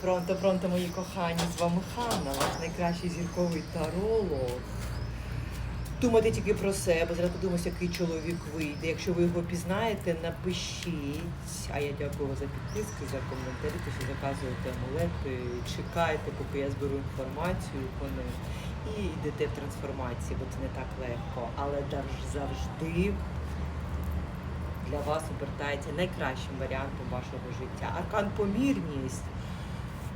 Пронто, пронто, мої кохані, з вами Ханна, ваш найкращий зірковий таролог. Думайте тільки про себе, зараз подивимося, який чоловік вийде. Якщо ви його пізнаєте, напишіть. А я дякую за підписки, за коментарі, те, що заказуєте амулети, чекайте, поки я зберу інформацію по ним. І йдете в трансформації, бо це не так легко. Але завж- завжди для вас обертається найкращим варіантом вашого життя. Аркан помірність.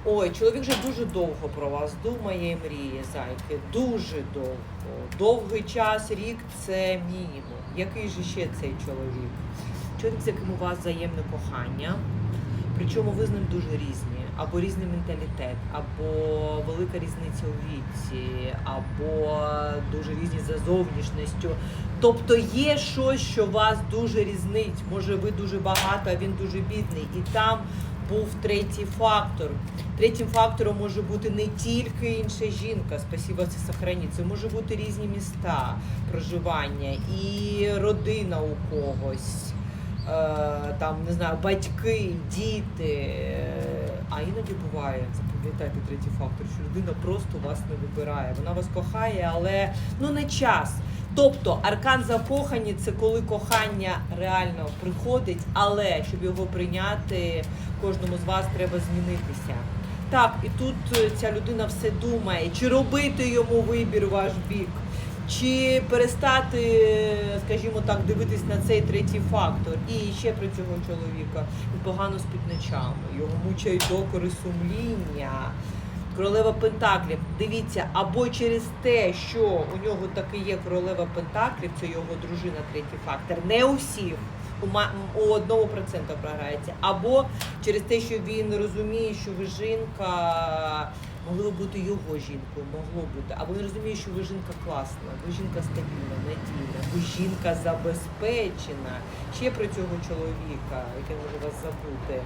Ой, чоловік вже дуже довго про вас думає і мріє, зайки. Дуже довго. Довгий час, рік це мінімум. Який же ще цей чоловік? Чоловік, з яким у вас взаємне кохання. Причому ви з ним дуже різні, або різний менталітет, або велика різниця у віці, або дуже різні за зовнішністю. Тобто є щось, що вас дуже різнить. Може, ви дуже багато, а він дуже бідний. І там був третій фактор. Третім фактором може бути не тільки інша жінка, спасіба це сохрані, це може бути різні міста проживання і родина у когось. Е, там не знаю, батьки, діти. Іноді буває, запам'ятайте третій фактор, що людина просто вас не вибирає. Вона вас кохає, але ну не час. Тобто аркан закохані це коли кохання реально приходить, але щоб його прийняти, кожному з вас треба змінитися. Так, і тут е, ця людина все думає, чи робити йому вибір ваш бік, чи перестати, скажімо так, дивитись на цей третій фактор. І ще про цього чоловіка він погано спить ночами, його мучають докори сумління. Королева Пентаклів. Дивіться, або через те, що у нього таки є королева Пентаклів, це його дружина, третій фактор. Не у всіх. У одного процента програється. Або через те, що він розуміє, що ви жінка могли бути його жінкою, могло бути. Або він розуміє, що ви жінка класна, ви жінка стабільна, надійна, ви жінка забезпечена. Ще про цього чоловіка, який може вас забути.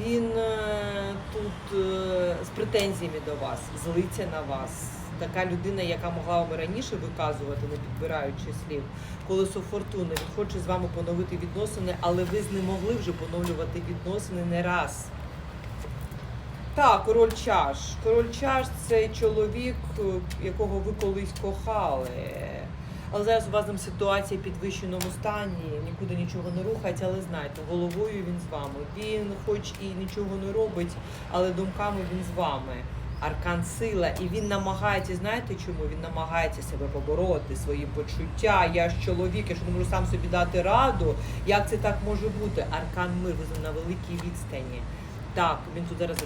Він е, тут е, з претензіями до вас, злиться на вас. Така людина, яка могла вам раніше виказувати, не підбираючи слів, колесо фортуни. Він хоче з вами поновити відносини, але ви з могли вже поновлювати відносини не раз. Так, король чаш. Король чаш це чоловік, е, якого ви колись кохали. Але зараз у вас там ситуація в підвищеному стані, нікуди нічого не рухається, але знайте, головою він з вами. Він хоч і нічого не робить, але думками він з вами. Аркан сила, і він намагається, знаєте чому? Він намагається себе побороти, свої почуття. Я ж чоловік, я ж не можу сам собі дати раду. Як це так може бути? Аркан мир, ви на великій відстані. Так, він тут зараз